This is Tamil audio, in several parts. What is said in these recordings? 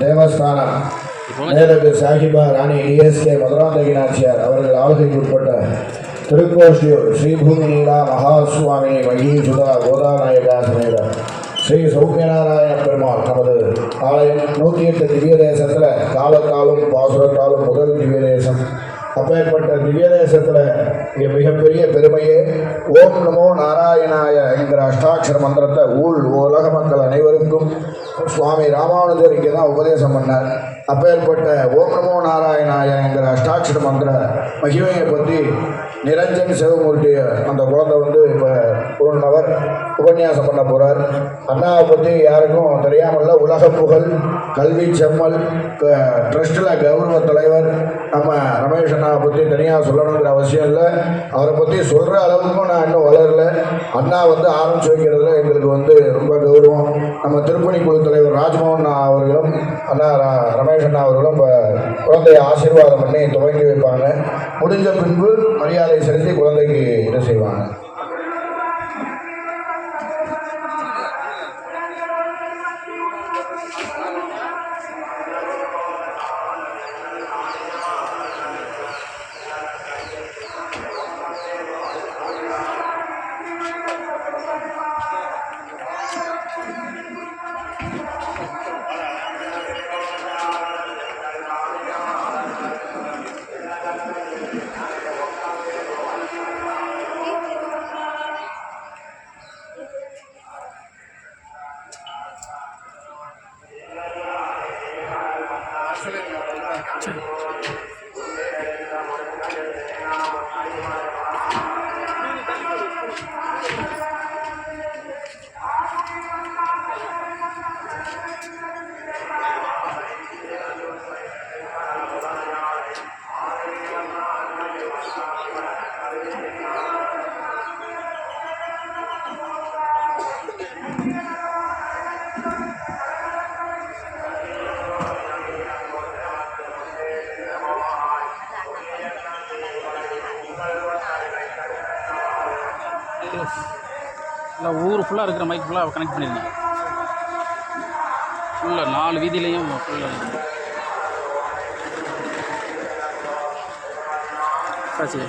தேவஸ்தானம். மேலகு சாஹிபா ராணி டிஎஸ்கே மதுராந்தகி நாச்சியார் அவர்கள் ஆளுகைக்கு உட்பட்ட திருக்கோஷ்டியூர் ஸ்ரீபூமி லீலா மகாசுவாமினி மகீசுதா கோதாநாயகா சமேத ஸ்ரீ சௌக்கியநாராயண பெருமாள் நமது ஆலயம் நூற்றி எட்டு திவ்ய தேசத்தில் காலத்தாலும் பாசுரத்தாலும் முதல் திவ்ய தேசம். அப்பேற்பட்ட திவ்ய தேசத்தில் இங்கே மிகப்பெரிய பெருமையே ஓம் நமோ நாராயணாய என்கிற அஷ்டாட்சர மந்திரத்தை ஊழ் உலக மக்கள் அனைவருக்கும் சுவாமி ராமானுஜர் இங்கே தான் உபதேசம் பண்ணார். அப்பேற்பட்ட ஓம் நமோ நாராயணாய என்கிற அஷ்டாட்சர மந்திர மகிமையை பற்றி நிரஞ்சன் சிவமூர்த்தி அந்த குழந்தை வந்து இப்போ ஒரு நபர் உபன்யாசம் பண்ண போகிறார் அண்ணாவை பற்றி யாருக்கும் தெரியாமல்ல உலக புகழ் கல்வி செம்மல் ட்ரஸ்ட்டில் கௌரவ தலைவர் நம்ம ரமேஷ் அண்ணாவை பற்றி தனியாக சொல்லணுங்கிற அவசியம் இல்லை. அவரை பற்றி சொல்கிற அளவுக்கும் நான் இன்னும் வளரல. அண்ணா வந்து ஆரம்பிச்சு வைக்கிறதுல எங்களுக்கு வந்து ரொம்ப கௌரவம். நம்ம திருப்பணி குழு தலைவர் ராஜ்மோகன் அவர்களும் அண்ணா ரமேஷ் அண்ணா அவர்களும் இப்போ குழந்தைய ஆசீர்வாதம் பண்ணி துவங்கி வைப்பாங்க. முடிஞ்ச பின்பு மரியாதை செலுத்தி குழந்தைக்கு இது செய்வாங்க. ஃபுல்லாக இருக்கிற மைக் ஃபுல்லாக கனெக்ட் பண்ணியிருந்தேன் ஃபுல்லாக நாலு வீதியிலையும் ஃபுல்லாக சாச்சி.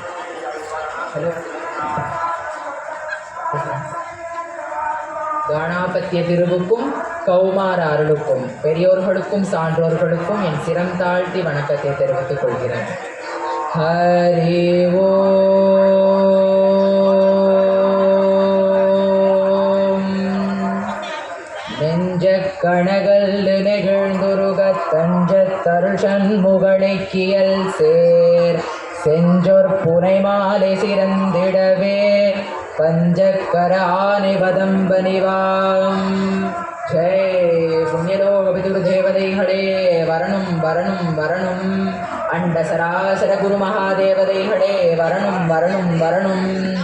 காணாபத்திய திருவுக்கும் கௌமார அருளுக்கும் பெரியோர்களுக்கும் சான்றோர்களுக்கும் என் சிரம் தாழ்த்தி வணக்கத்தை தெரிவித்துக் கொள்கிறேன். ஹரி ஓ தஞ்சத் தருஷன் முகழைக்கியல் சேர் செஞ்சொற் புனை மாலை சிறந்திடவே. பஞ்சக்கர ஆனை வதம்பனிவாம். ஜெய். புண்ணியலோக பிதுர் தேவதைகளே வரணும் வரணும் வரணும். அண்ட சராசர குரு மகாதேவதைகளே வரணும் வரணும் வரணும்.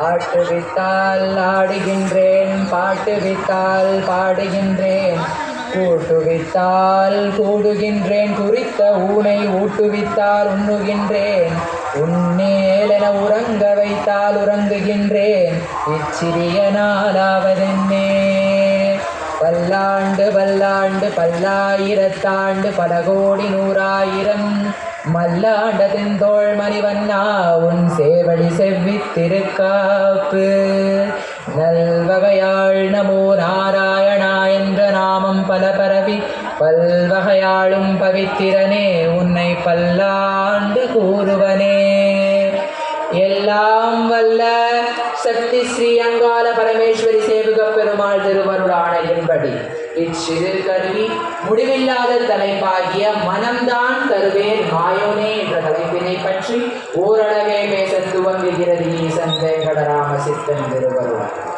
ஆட்டு வித்தால் ஆடுகின்றேன் பாட்டு வித்தால் பாடுகின்றேன். கூட்டுவித்தால் கூடுகின்றேன் குறித்த ஊனை ஊட்டுவித்தால் உண்ணுகின்றேன். உன்னேலென உறங்க வைத்தால் உறங்குகின்றேன். இச்சிறிய நாளாவதென்னே பல்லாண்டு பல்லாண்டு பல்லாயிரத்தாண்டு பல கோடி நூறாயிரம். மல்லாண்டதின் தென்தோள் மணிவண்ணா உன் சேவடி செவ்வித்திருக்காப்பு. நல்வகையாள் நமோ நாராயணா என்ற நாமம் பல பரவி பல்வகையாளும் பவித்திரனே உன்னை பல்லாண்டு கூறுவனே. எல்லாம் வல்ல சக்தி ஸ்ரீ அங்கால பரமேஸ்வரி சேவக பெருமாள் திருவருளாணையின்படி இச்சிறு கருவி முடிவில்லாத தலைப்பாகிய மனம்தான் தருவேன் மாயோனே என்ற தலைப்பினை பற்றி ஓரளவே பேச துவங்குகிறது ஈசன் வெங்கடராம சித்தன் திருவருளார்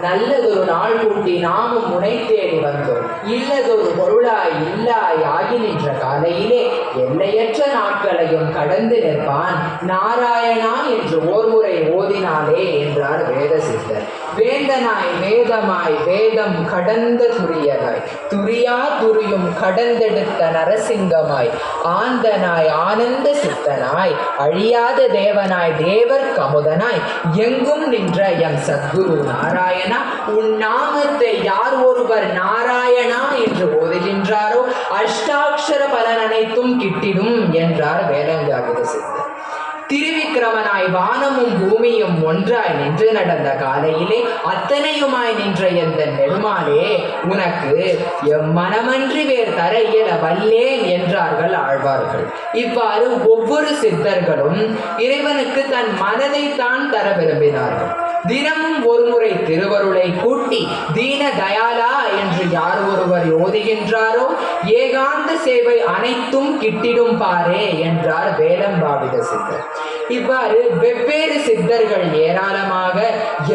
நல்லதொரு நாள் கூட்டி நாமும் முனை வந்தோம். இல்லதொரு பொருளாய் இல்லாய் ஆகி நின்ற காலையிலே எல்லையற்ற நாட்களையும் கடந்து நிற்பான். நாராயணா என்று ஓர்முறை ஓதினாலே என்றார் வேத சித்தர் வேந்தனாய் வேதமாய் வேதம் கடந்த துரியனாய். துரியா துரியும் கடந்தெடுத்த நரசிங்கமாய். ஆந்தனாய் ஆனந்த சித்தனாய். அழியாத தேவனாய் தேவர் கமுதனாய். எங்கும் நின்ற எம் சத்குரு நாராயண உன் நாமத்தை யார் ஒருவர் நாராயணா என்று ஓதுகின்றாரோ அஷ்டாட்சர பலன் அனைத்தும் கிட்டிடும் என்றார் வேலங்காகித சித்தர். திருவிக்கிரமனாய் வானமும் பூமியும் ஒன்றாய் நின்று நடந்த காலையிலே அத்தனையுமாய் நின்ற எந்த நெடுமாலே உனக்கு எம் மனமன்றி வேர் தர இயல வல்லேன் என்றார்கள் ஆழ்வார்கள். இவ்வாறு ஒவ்வொரு சித்தர்களும் இறைவனுக்கு தன் மனதை தான் தர விரும்பினார்கள். தினமும் ஒருமுறை திருவருளை கூட்டி தீன தயாலா என்று யார் ஒருவர் ஓதுகின்றாரோ ஏகாந்த சேவை அனைத்தும் கிட்டிடும் பாரே என்றார் வேலம்பாவித சித்தர். இவ்வாறு வெவ்வேறு சித்தர்கள் ஏராளமாக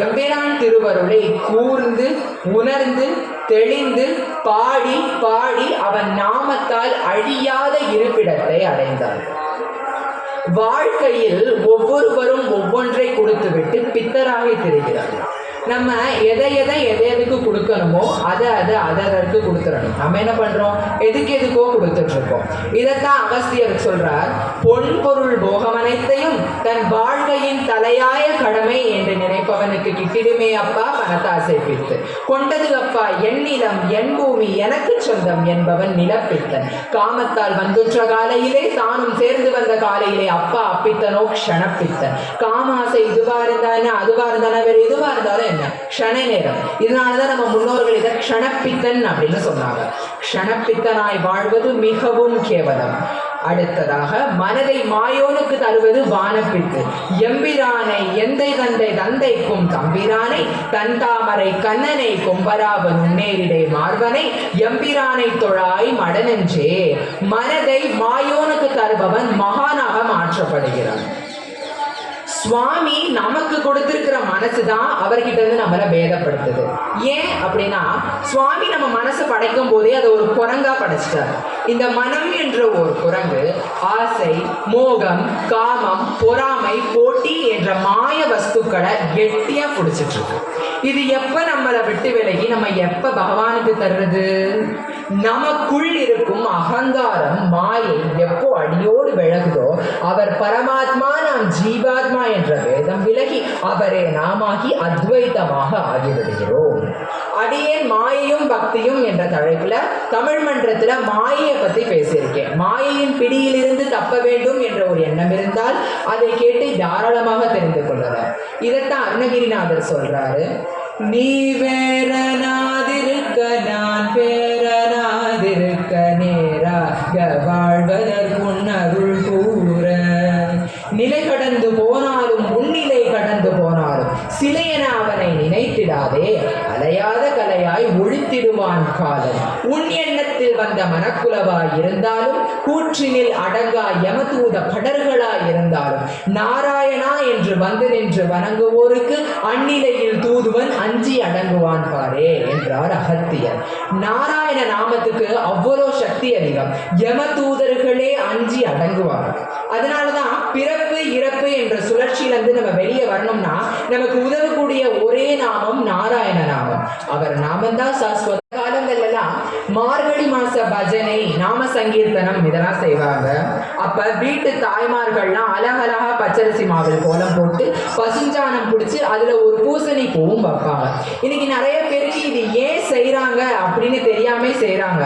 எம்பிரான் திருவருளை கூர்ந்து உணர்ந்து தெளிந்து பாடி பாடி அவன் நாமத்தால் அழியாத இருப்பிடத்தை அடைந்தார்கள். வாழ்க்கையில் ஒவ்வொருவரும் ஒவ்வொன்றை கொடுத்துவிட்டு பித்தராகி தெரிகிறார்கள். நம்ம எதை எதை எதை எதுக்கு கொடுக்கணுமோ அதை அதை அதை அதற்கு கொடுத்துடணும் நம்ம என்ன பண்றோம்? எதுக்கு எதுக்கோ கொடுத்துட்டு இருக்கோம். இதைத்தான் அவஸ்தியர் சொல்றார். பொன் பொருள் போகம் அனைத்தையும் தன் வாழ்க்கையின் தலையாய கடமை என்று நினைப்பவனுக்கு கிட்டிடுமே அப்பா பணத்தாசை பித்து கொண்டது அப்பா என் நிலம் என் பூமி எனக்கு சொந்தம் என்பவன் நிலப்பித்தன். காமத்தால் வந்துற்ற காலையிலே தானும் சேர்ந்து வந்த காலையிலே அப்பா அப்பித்தனோ க்ஷணப்பித்தன். காமாசை இதுவா இருந்தானே அதுவா இருந்தானே வேறு எதுவா இருந்தாலும் என்ன? க்ஷண நேரம் இதனாலதான் நம்ம முன்னோர்கள் இதை க்ஷணப்பித்தன் அப்படின்னு சொன்னாங்க. க்ஷணப்பித்தனாய் வாழ்வது மிகவும் கேவலம். அடுத்ததாக மனதை மாயோனுக்கு தருவது வானப்பித்து. எம்பிரானை எந்தை தந்தை தந்தைக்கும் தம்பிரானை தன் தாமரை கண்ணனை கொம்பராவன் உன்னேரிடை மார்பனை எம்பிரானை தொழாய் மடனென்றே. மனதை மாயோனுக்கு தருபவன் மகானாக மாற்றப்படுகிறான். சுவாமி நமக்கு கொடுத்திருக்கிற மனசு தான் அவர்கிட்ட இருந்து நம்மளை பேதப்படுத்துது. ஏன் அப்படின்னா சுவாமி நம்ம மனசை படைக்கும் போதே அதை ஒரு குரங்கா படைச்சிட்டார். இந்த மனம் என்ற ஒரு குரங்கு ஆசை மோகம் காமம் பொறாமை போட்டி என்ற மாய வஸ்துக்களை கெட்டியா பிடிச்சிட்டு இருக்கு. இது எப்ப நம்மளை விட்டு விலகி நம்ம எப்ப பகவானுக்கு தர்றது? நமக்குள் இருக்கும் அகங்காரம் மாயை எப்போ அடியோடு விலகுதோ அவர் பரமாத்மா நாம் ஜீவாத்மா என்ற வேதம் விலகி அவரே நாமாகி அத்வைதமாக ஆகிவிடுகிறோம். அடியேன் மாயையும் பக்தியும் என்ற தலைப்புல தமிழ் மன்றத்துல மாயையை பத்தி பேசியிருக்கேன். மாயையின் பிடியிலிருந்து தப்ப வேண்டும் என்ற ஒரு எண்ணம் இருந்தால் அதை கேட்டு தாராளமாக தெரிந்து கொள்ளலாம் இதைத்தான் அருணகிரிநாதர் சொல்றாரு. நீ வேறனாதிருக்க நான் பேரனாதிருக்க நேராக வாழ்வதற்குன் அருள் கூற. நிலை கடந்து போனாலும் உன்னிலை கடந்து போனாலும் சிலையன அவனை நினைத்திடாதே. திருவான் காலம் உன் எண்ணத்தில் வந்த மனக்குலவாய் இருந்தாலும் கூற்றினில் அடங்கா யமதூத படர்களாய் இருந்தாலும் நாராயணா என்று வந்து நின்று வணங்குவோருக்கு அந்நிலையில் தூதுவன் அஞ்சி அடங்குவான் பாரே என்றார் அகத்தியர். நாராயண நாமத்துக்கு அவ்வளோ சக்தி அதிகம். யம தூதர்களே அஞ்சி அடங்குவார்கள் அதனாலதான் பிறப்பு இறப்பு என்ற சுழற்சியிலிருந்து நம்ம வெளியே வரணும்னா நமக்கு உதவக்கூடிய ஒரே நாமம் நாராயண நாமம். அவர் நாமந்தான் சாஸ்வத that's what காலங்கள்லாம் மார்கழி மாச பஜனை நாம சங்கீர்த்தனம் இதெல்லாம் செய்வாங்க. அப்ப வீட்டு தாய்மார்கள்லாம் அழகழகா பச்சரிசி மாவில் கோலம் போட்டு பசுஞ்சானம் பிடிச்சி அதுல ஒரு பூசணி பூவும் வைப்பாங்க. இன்னைக்கு நிறைய பேருக்கு இது ஏன் செய்யறாங்க அப்படின்னு தெரியாம செய்யறாங்க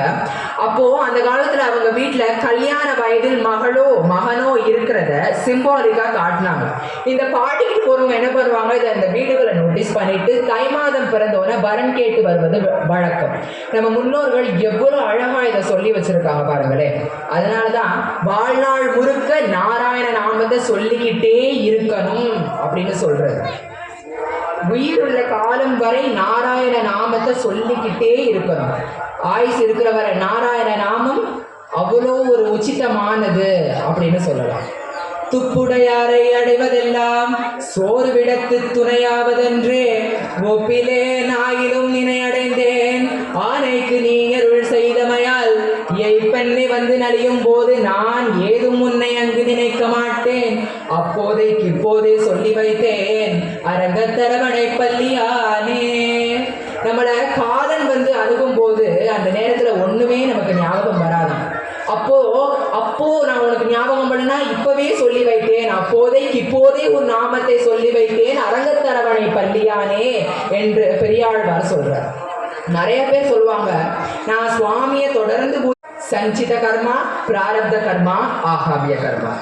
அப்போ அந்த காலத்துல அவங்க வீட்டுல கல்யாண வயதில் மகளோ மகனோ இருக்கிறத சிம்பாலிக்கா காட்டினாங்க. இந்த பாட்டிக்கு போறவங்க என்ன பண்ணுவாங்க? இதை இந்த வீடுகளை நோட்டீஸ் பண்ணிட்டு தை மாதம் பிறந்தவன வரன் கேட்டு வருவது வ- வழக்கம். நம்ம முன்னோர்கள் எவ்வளவு அழகா இதை சொல்லி வச்சிருக்காங்க பாருங்களேன். அதனாலதான் வாழ்நாள் முழுக்க நாராயண நாமத்தை சொல்லிக்கிட்டே இருக்கணும் அப்படின்னு சொல்றது. உள்ள காலம் வரை நாராயண நாமத்தை சொல்லிக்கிட்டே இருக்கணும். ஆயுஸ் இருக்கிற வரை நாராயண நாமம் அவ்வளோ ஒரு உச்சிதமானது அப்படின்னு சொல்லலாம். துப்புடையாரை அடைவதெல்லாம் சோர்விடத்து துணையாவதென்று. துணையாவதென்றே ஒப்பிலே நாயிலும் நினை அடைந்தேன். ஆனைக்கு நீ அருள் செய்தமையால் எய்ப்பெண்ணை வந்து நலியும் போது நான் ஏதும் உன்னை அங்கு நினைக்க மாட்டேன். அப்போதைக்கு இப்போதே சொல்லி வைத்தேன். அரங்கத்தரவணை பள்ளியார் நம்மள காதல் வந்து அணுகும் போது அந்த நேரத்துல ஒண்ணுமே நமக்கு ஞாபகம் வராது அப்போ அப்போ நான் உனக்கு ஞாபகம் பண்ணனா இப்பவே சொல்லி வைத்தேன் அப்போதைக்கு இப்போதே உன் நாமத்தை சொல்லி வைத்தேன் அரங்கத்தரவணை பள்ளியானே என்று பெரியாழ்வார் சொல்றார். நிறைய பேர் சொல்லுவாங்க நான் சுவாமியை தொடர்ந்து சஞ்சித கர்மா பிராரப்த கர்மா ஆகாவிய கர்மா.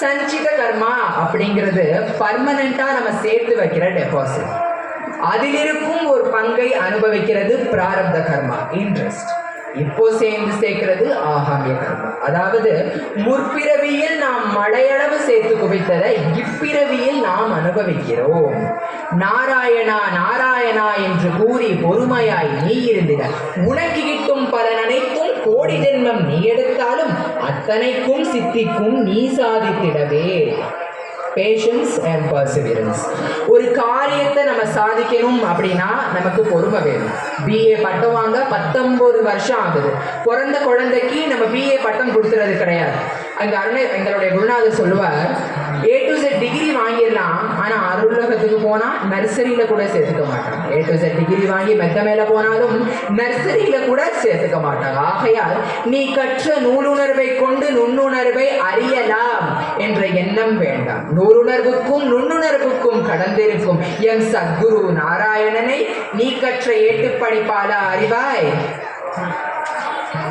சஞ்சித கர்மா அப்படிங்கிறது பர்மனண்டா நம்ம சேர்த்து வைக்கிற டெபாசிட் அதிலிருக்கும் ஒரு பங்கை அனுபவிக்கிறது பிராரப்த கர்மா இன்ட்ரெஸ்ட் இப்போ சேர்ந்து சேர்க்கிறது ஆகாமிய கர்மம் அதாவது முற்பிறவியில் நாம் மழையளவு சேர்த்து குவித்ததை இப்பிறவியில் நாம் அனுபவிக்கிறோம். நாராயணா நாராயணா என்று கூறி பொறுமையாய் நீ இருந்திட. உனக்கு கிட்டும் பலன் அனைத்தும் கோடி ஜென்மம் நீ எடுத்தாலும் அத்தனைக்கும் சித்திக்கும் நீ சாதித்திடவே. பேஷன்ஸ் அண்ட் பர்சிவியரன்ஸ் ஒரு காரியத்தை நம்ம சாதிக்கணும் அப்படின்னா நமக்கு பொறுமை வேணும். பிஏ பட்டம் வாங்க பத்தொன்பது வருஷம் ஆகுது. பிறந்த குழந்தைக்கு நம்ம பிஏ பட்டம் கொடுத்துறது கிடையாது. அங்க அருணை எங்களுடைய குருநாதர் சொல்லுவார் ஏ டு செட் டிகிரி வாங்கிடலாம். ஆனால் அருளகத்துக்கு போனால் நர்சரியில் கூட சேர்த்துக்க மாட்டாங்க ஏ டு செட் டிகிரி வாங்கி மெத்த மேலே போனாலும் நர்சரியில் கூட சேர்த்துக்க மாட்டாங்க ஆகையால் நீ கற்ற நூலுணர்வை கொண்டு நுண்ணுணர்வை அறியலாம் என்ற எண்ணம் வேண்டாம். நூறுணர்வுக்கும் நுண்ணுணர்வுக்கும் கடந்திருக்கும் எம் சத்குரு நாராயணனை நீ கற்ற ஏட்டு படிப்பால அறிவாய்?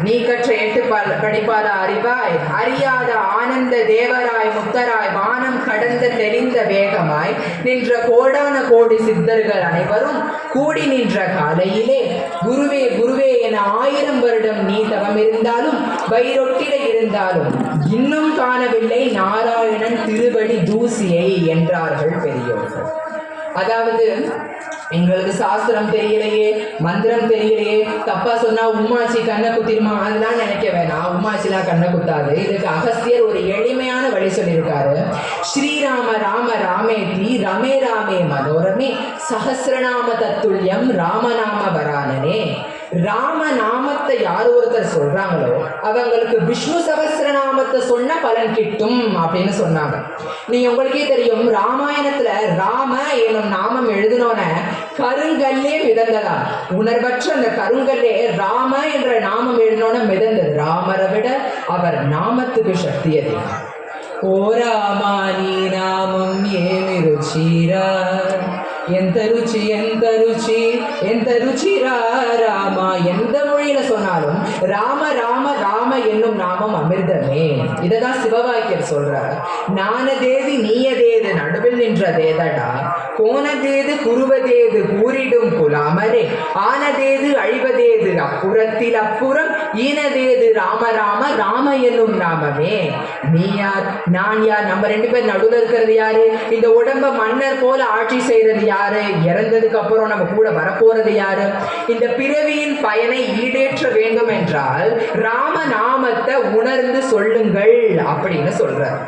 நீ கற்ற எட்டு படிப்பாத அறிவாய். அறியாத ஆனந்த தேவராய் முத்தராய் வானம் கடந்த தெளிந்த வேகமாய் நின்ற கோடான கோடி சித்தர்கள் அனைவரும் கூடி நின்ற காலையிலே குருவே குருவே என ஆயிரம் வருடம் நீ தவம் இருந்தாலும் வயிறொட்டிட இருந்தாலும் இன்னும் காணவில்லை நாராயணன் திருவடி தூசியை என்றார்கள் பெரியோர்கள். அதாவது எங்களுக்கு சாஸ்திரம் தெரியலையே மந்திரம் தெரியலையே. தப்பா சொன்னா உமாச்சி கண்ணை குத்திருமா? அதெல்லாம் நினைக்க வேணாம். உமாச்சிலாம் கண்ணை குத்தாது. இதுக்கு அகஸ்தியர் ஒரு எளிமையான வழி சொல்லியிருக்காரு. ஸ்ரீராம ராம ராமேதி ரமே ராமே மனோரமே சஹசிரநாம தத்துல்யம் ராமநாம வரானனே. ராம நாமத்தை யார் ஒருத்தர் சொல்றாங்களோ அவங்களுக்கு விஷ்ணு சகசிரநாமத்தை சொன்ன பலன் கிட்டும் அப்படின்னு சொன்னாங்க. நீ உங்களுக்கே தெரியும் ராமாயணத்துல ராம என்னும் நாமம் எழுதினோன கருங்கல்லே மிதந்ததா உணர்வற்ற அந்த கருங்கல்லே ராம என்ற நாமம் எழுதினோன மிதந்தது ராமரை விட அவர் நாமத்துக்கு சக்தி அதிகம் ఓ రామా నీ నామం ఏమి రుచిరా ఎంత ருச்சி ఎంత ருச்சி ఎంత ருச்சிரா ராமா எந்த மொழியில சொன்னாலும் ராம ராம ராம என்னும் நாமம் அமிர்தமே. இததான் சிவவாக்கியர் சொல்றார். நானதேது நீயதேது நடுவில் நின்றதேதடா. போனதேது குருவதேது கூறிடும் புலாமரே ஆனதேது அழிவதேது அப்புறத்தில் அப்புறம் ஈனதேது ராம ராம ராம என்னும் நாமமே. நீ யார் நான் யார் நம்ம ரெண்டு பேர் நடுவில் இருக்கிறது யாரு? இந்த உடம்ப மன்னர் போல ஆட்சி செய்யறது யாரு? இறந்ததுக்கு அப்புறம் நம்ம கூட வரப்போறது யாரு? இந்த பிறவியின் பயனை ஈடு நிறைவேற்ற வேண்டும் என்றால் ராம நாமத்தை உணர்ந்து சொல்லுங்கள் அப்படின்னு சொல்றார்.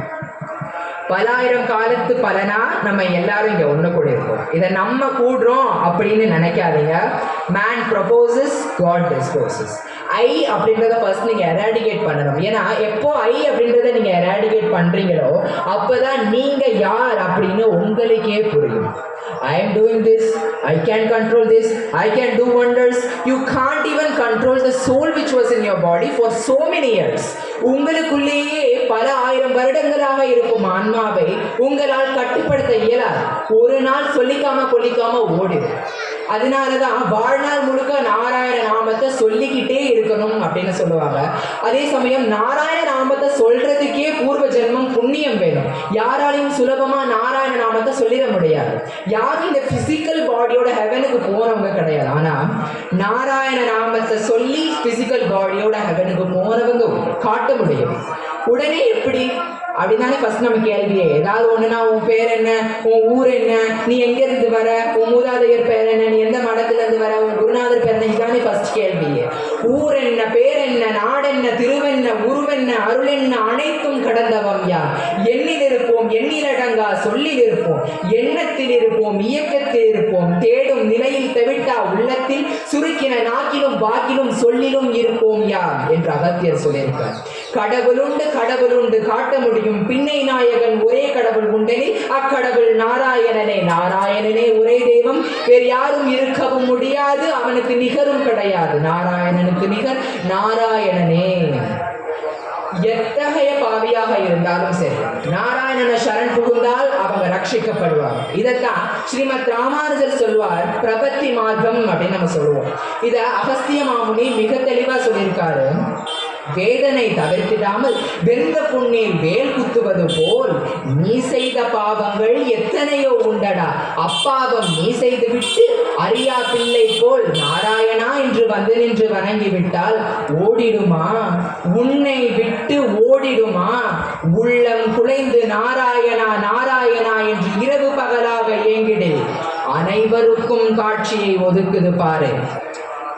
பலாயிரம் காலத்து பலனா நம்ம எல்லாரும் இங்க ஒண்ணு கூட இருக்கோம் இதை நம்ம கூடுறோம் அப்படின்னு நினைக்காதீங்க. Man proposes God disposes I அப்படின்றத ஃபர்ஸ்ட் நீங்க எராடிகேட் பண்ணணும். ஏன்னா எப்போ ஐ அப்படின்றத நீங்க எராடிகேட் பண்றீங்களோ அப்பதான் நீங்க யார் அப்படின்னு உங்களுக்கே புரியும். I am doing this, I can control this, I can do wonders. You can't even control the soul which was in your body for so many years. உங்களுக்குள்ளேயே பல ஆயிரம் வருடங்களாக இருக்கும் ஆன்மாவை உங்களால் கட்டுப்படுத்த இயலாது ஒரு நாள் சொல்லிக்காம கொல்லிக்காம ஓடிடும் அதனாலதான் வாழ்நாள் முழுக்க நாராயண நாமத்தை சொல்லிக்கிட்டே இருக்கணும் அப்படின்னு சொல்லுவாங்க. அதே சமயம் நாராயண நாமத்தை சொல்றதுக்கே பூர்வ ஜென்மம் புண்ணியம் வேணும். யாராலையும் சுலபமா நாராயண நாமத்தை சொல்லிட முடியாது. யாரும் இந்த பிசிக்கல் பாடியோட ஹெவனுக்கு போனவங்க கிடையாது. ஆனா நாராயண நாமத்தை சொல்லி பிசிக்கல் பாடியோட ஹெவனுக்கு போனவங்க காட்ட முடியும். உடனே எப்படி? அப்படின்னாலே ஃபர்ஸ்ட் நம்ம கேள்வியே. ஏதாவது ஒன்றுனா உன் பேர் என்ன? உன் ஊர் என்ன? நீ எங்கேருந்து வர? உன் மூதாதையர் பேர் என்ன? நீ எந்த மடத்துல இருந்து வர? உன் குருநாதர் பேர் என்ன? இதுதானே ஃபர்ஸ்ட் கேள்வியே. ஊர் என்ன பேர் என்ன நாடென்ன திருவென்ன உருவென்ன அருளென்ன அனைத்தும் கடந்தவம் யார்? எண்ணில் இருப்போம் எண்ணிலடங்கா சொல்லில் இருப்போம் எண்ணத்தில் இருப்போம் இயக்கத்தில் இருப்போம் தேடும் நிலையில் தவிட்டா உள்ளத்தில் சுருக்கின நாக்கிலும் வாக்கிலும் சொல்லிலும் இருப்போம் யார்? என்று அகத்தியர் சொல்லியிருக்கார் கடவுளுண்டு கடவுளுண்டு காட்ட முடியும். பின்னை நாயகன் ஒரே கடவுள் உண்டெனில் அக்கடவுள் நாராயணனே நாராயணனே ஒரே தெய்வம் வேறு யாரும் இருக்கவும் முடியாது. அவனுக்கு நிகரும் கிடையாது. நாராயணனுக்கு நிகர் நாராயணனே. எத்தகைய பாவியாக இருந்தாலும் சரி நாராயணனை சரண் புகுந்தால் அவங்க ரட்சிக்கப்படுவாங்க. இதைத்தான் ஸ்ரீமத் ராமானுஜர் சொல்வார் பிரபத்தி மார்க்கம் அப்படின்னு நம்ம சொல்லுவோம். இத அகஸ்திய மாமுனி மிக தெளிவா சொல்லியிருக்காரு. வேதனை தவிர்த்திடாமல் வெந்த புண்ணே வேல் குத்துவது போல் நீ செய்த பாவங்கள் எத்தனையோ உண்டடா. அப்பாவம் நீ செய்து விட்டு அறியா பிள்ளை போல் நாராயணா என்று வந்து நின்று வணங்கிவிட்டால் ஓடிடுமா? உன்னை விட்டு ஓடிடுமா? உள்ளம் குலைந்து நாராயணா நாராயணா என்று இரவு பகலாக இயங்கிடு அனைவருக்கும் காட்சியை ஒதுக்குது பாரு.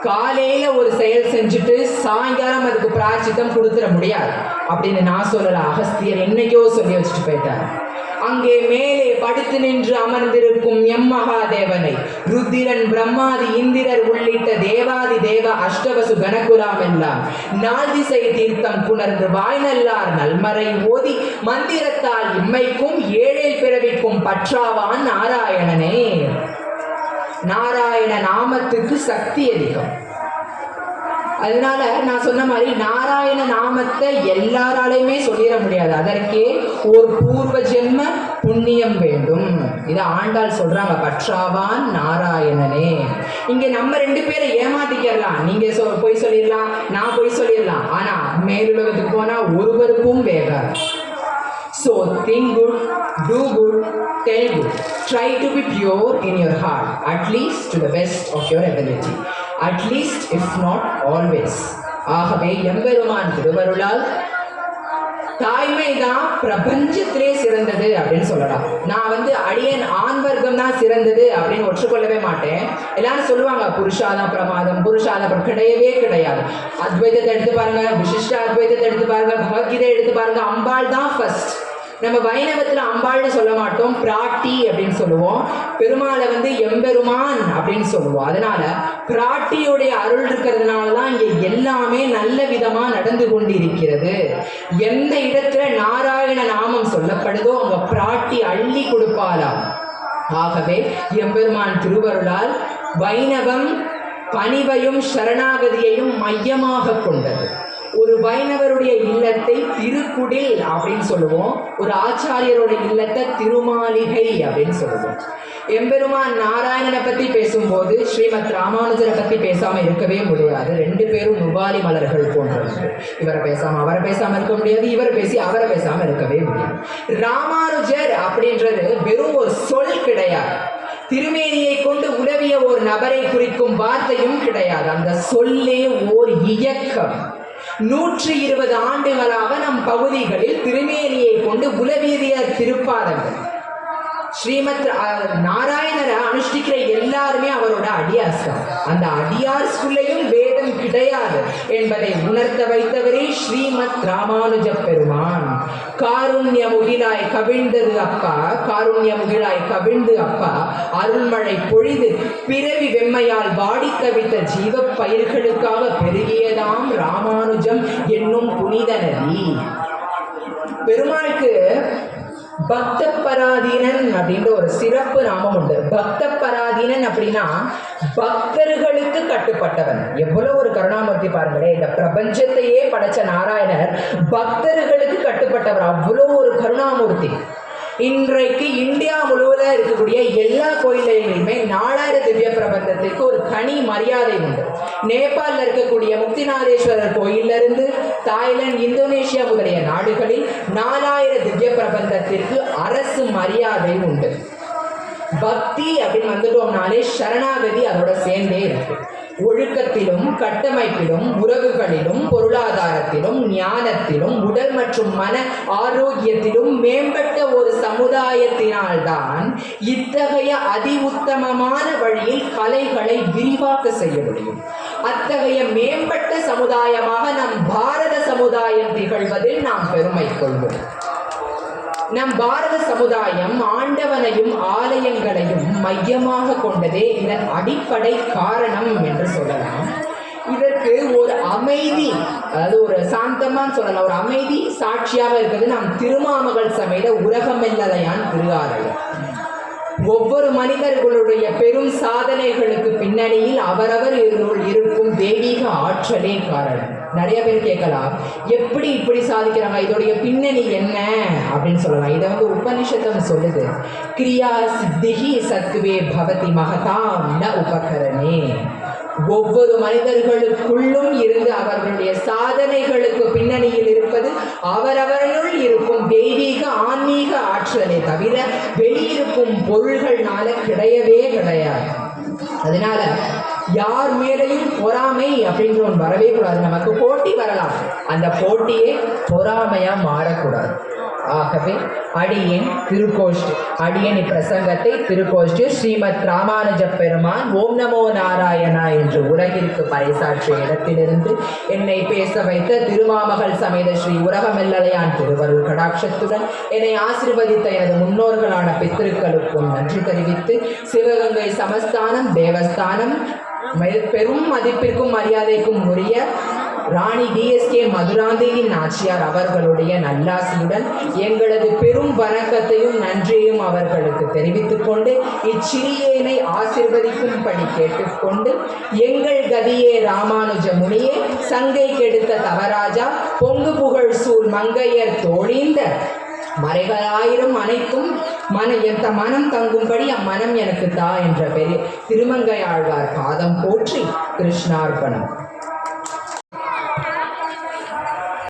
காலையில ஒரு செயல் செஞ்சுட்டு சாயங்காலம் அதுக்கு பிராச்சித்தம் கொடுத்துட முடியாது. அப்படின்னு நான் சொல்லல அகஸ்தியர் என்னைக்கோ சொல்லி வச்சுட்டு போயிட்டார். அங்கே மேலே படுத்து நின்று அமர்ந்திருக்கும் எம் மகாதேவனை ருத்திரன் பிரம்மாதி இந்திரர் உள்ளிட்ட தேவாதி தேவ அஷ்டவசு கணகுலாம் எல்லாம் நாள் திசை தீர்த்தம் புணர்ந்து வாய்நல்லார் நல்மறை ஓதி மந்திரத்தால் இம்மைக்கும் ஏழை பிறவிக்கும் பற்றாவான் நாராயணனே. நாராயண நாமத்துக்கு சக்தி அதிகம். அதனால நான் சொன்ன மாதிரி நாராயண நாமத்தை எல்லாராலையுமே சொல்லிட முடியாது. அதற்கே ஒரு பூர்வ ஜென்ம புண்ணியம் வேண்டும். இதை ஆண்டாள் சொல்றாங்க பற்றாவான் நாராயணனே. இங்க நம்ம ரெண்டு பேரை ஏமாத்திக்கலாம். நீங்க சொ பொய் சொல்லிடலாம் நான் பொய் சொல்லிடலாம். ஆனா மேலுலகத்துக்கு போனா ஒருவருக்கும் வேகாது. So think good, do good, tell good. Try to be pure in your heart, at least to the best of your ability. At least, if not always. ஆகவே எம்பெருமான் திருவருளால் தாய்மை தான் பிரபஞ்சத்திலே சிறந்தது அப்படின்னு சொல்லலாம் நான் வந்து அடியன் ஆண் தான் சிறந்தது அப்படின்னு ஒற்றுக்கொள்ளவே மாட்டேன். எல்லாரும் சொல்லுவாங்க புருஷாதான் பிரமாதம் புருஷாதான் கிடையவே கிடையாது. அத்வைதத்தை எடுத்து பாருங்க விசிஷ்ட அத்வைதத்தை எடுத்து பாருங்க பகவத்கீதை எடுத்து பாருங்க அம்பாள் தான் ஃபர்ஸ்ட் நம்ம வைணவத்துல அம்பாள்னு சொல்ல மாட்டோம் பிராட்டி அப்படின்னு சொல்லுவோம். பெருமாளை வந்து எம்பெருமான் அப்படின்னு சொல்லுவோம். அதனால பிராட்டியுடைய அருள் இருக்கிறதுனால தான் இங்க எல்லாமே நல்ல விதமா நடந்து கொண்டிருக்கிறது. எந்த இடத்துல நாராயண நாமம் சொல்லப்படுதோ அங்க பிராட்டி அள்ளி கொடுப்பாளாம். ஆகவே எம்பெருமான் திருவருளால் வைணவம் பணிவையும் சரணாகதியையும் மையமாக கொண்டது. ஒரு வைணவருடைய இல்லத்தை திருக்குடில் அப்படின்னு சொல்லுவோம். ஒரு ஆச்சாரியரோட இல்லத்தை திருமாளிகை அப்படின்னு சொல்லுவோம். எம்பெருமான் நாராயணனை பத்தி பேசும்போது ஸ்ரீமத் ராமானுஜரை பத்தி பேசாம இருக்கவே முடியாது. ரெண்டு பேரும் நுபாலி மலர்கள் போன்றவர்கள். இவரை பேசாம அவரை பேசாம இருக்க முடியாது. இவரை பேசி அவரை பேசாம இருக்கவே முடியாது. ராமானுஜர் அப்படின்றது வெறும் ஒரு சொல் கிடையாது. திருமேனியை கொண்டு உதவிய ஒரு நபரை குறிக்கும் வார்த்தையும் கிடையாது. அந்த சொல்லே ஓர் இயக்கம். நூற்றி இருபது ஆண்டுகளாக நம் பகுதிகளில் திருமேனியை கொண்டு உலவிய திருப்பாதங்கள் ஸ்ரீமத் நாராயணரை அனுஷ்டிக்கிற எல்லாருமே அவரோட அடியார்ஸ் தான் அந்த அடியார்ஸ்குள்ளேயும் கிடையாது என்பதை உணர்த்த வைத்தவரே ஸ்ரீமத் ராமானுஜ பெருமான். காருண்ய முகிலாய் கவிழ்ந்தது அப்பா காருண்ய முகிலாய் கவிழ்ந்து அப்பா. அருள்மழை பொழிது பிறவி வெம்மையால் வாடி கவித்த ஜீவ பயிர்களுக்காக பெருகியதாம் ராமானுஜம் என்னும் புனித நதி. பெருமாளுக்கு பக்த பராதீனன் அப்படின்ற ஒரு சிறப்பு நாமம் உண்டு. பக்த பராதீனன் அப்படின்னா பக்தர்களுக்கு கட்டுப்பட்டவன். எவ்வளவு ஒரு கருணாமூர்த்தி பாருங்களேன் இந்த பிரபஞ்சத்தையே படைச்ச நாராயணர் பக்தர்களுக்கு கட்டுப்பட்டவர். அவ்வளோ ஒரு கருணாமூர்த்தி. இன்றைக்கு இந்தியா முழுவதும் இருக்கக்கூடிய எல்லா கோயில்களிலுமே நாலாயிரம் திவ்ய பிரபந்தத்திற்கு ஒரு தனி மரியாதை உண்டு. நேபாளில் இருக்கக்கூடிய முக்திநாதேஸ்வரர் கோயில்ல இருந்து தாய்லாந்து இந்தோனேஷியா முதலிய நாடுகளில் நாலாயிரம் திவ்ய பிரபந்தத்திற்கு அரசு மரியாதை உண்டு. பக்தி அப்படின்னு வந்துட்டோம்னாலே சரணாகதி அதோட சேர்ந்தே இருக்கு. ஒழுக்கத்திலும் கட்டமைப்பிலும் உறவுகளிலும் பொருளாதாரத்திலும் ஞானத்திலும் உடல் மற்றும் மன ஆரோக்கியத்திலும் மேம்பட்ட ஒரு சமுதாயத்தினால்தான் இத்தகைய அதி உத்தமமான வழியில் கலைகளை விரிவாக்க செய்ய முடியும். அத்தகைய மேம்பட்ட சமுதாயமாக நம் பாரத சமுதாயம் திகழ்வதில் நாம் பெருமை கொள்வோம். நம் பாரத சமுதாயம் ஆண்டவனையும் ஆலயங்களையும் மையமாக கொண்டதே இதன் அடிப்படை காரணம் என்று சொல்லலாம். இதற்கு ஒரு அமைதி அதாவது ஒரு சாந்தமான்னு சொல்லலாம். ஒரு அமைதி சாட்சியாக இருக்கிறது. நாம் திருமாமகள் சமையல உலகமெல்லதையான் திருவாரயம் ஒவ்வொரு மனிதர்களுடைய பெரும் சாதனைகளுக்கு பின்னணியில் அவரவர் இருக்கும் தெய்வீக ஆற்றலே காரணம். நிறைய பேர் கேட்கலாம் எப்படி இப்படி சாதிக்கிறாங்க? இதோடைய பின்னணி என்ன? அப்படின்னு சொல்லலாம். இதை வந்து உபனிஷத்தம் சொல்லுது. கிரியா சித்திகி சத்துவே பவதி மகதாம் ந உபகரணே. ஒவ்வொரு மனிதர்களுக்குள்ளும் இருந்து அவர்களுடைய சாதனைகளுக்கு பின்னணியில் இருப்பது அவரவர்களுள் இருக்கும் தெய்வீக ஆன்மீக ஆற்றலை தவிர வெளியிருக்கும் பொருள்கள்னால கிடையவே கிடையாது. அதனால யார் மேலையும் பொறாமை அப்படின்ற ஒன்று வரவே கூடாது. நமக்கு போட்டி வரலாம். அந்த போட்டியே பொறாமையா மாறக்கூடாது. ஆகவே அடியன் திருக்கோஷ்டி. அடியன் இப்பிரசங்கத்தை திருக்கோஷ்டி. ஸ்ரீமத் ராமானுஜ பெருமான் ஓம் நமோ நாராயணா என்று உலகிற்கு பறைசாற்றிய இடத்திலிருந்து என்னை பேச வைத்த திருமாமகள் சமேத ஸ்ரீ உலகமெல்லலையான் திருவருள் கடாட்சத்துடன் என்னை ஆசிர்வதித்த எனது முன்னோர்களான பித்திருக்களுக்கும் நன்றி தெரிவித்து சிவகங்கை சமஸ்தானம் தேவஸ்தானம் பெரும் மதிப்பிற்கும் மரியாதைக்கும் உரிய ராணி டிஎஸ்கே மதுராந்தையின் நாச்சியார் அவர்களுடைய நல்லாசியுடன் எங்களது பெரும் வணக்கத்தையும் நன்றியையும் அவர்களுக்கு தெரிவித்துக் கொண்டு இச்சிறியேனை ஆசிர்வதிக்கும்படி கேட்டுக்கொண்டு எங்கள் கதியே ராமானுஜ முனியே சங்கை கெடுத்த தவராஜா பொங்கு புகழ் சூழ் மங்கையர் தோழிந்த மறைகளாயிரம் அனைத்தும் மன எந்த மனம் தங்கும்படி அம்மனம் எனக்கு தா என்ற பெரிய திருமங்கையாழ்வார் பாதம் போற்றி கிருஷ்ணார்ப்பணம்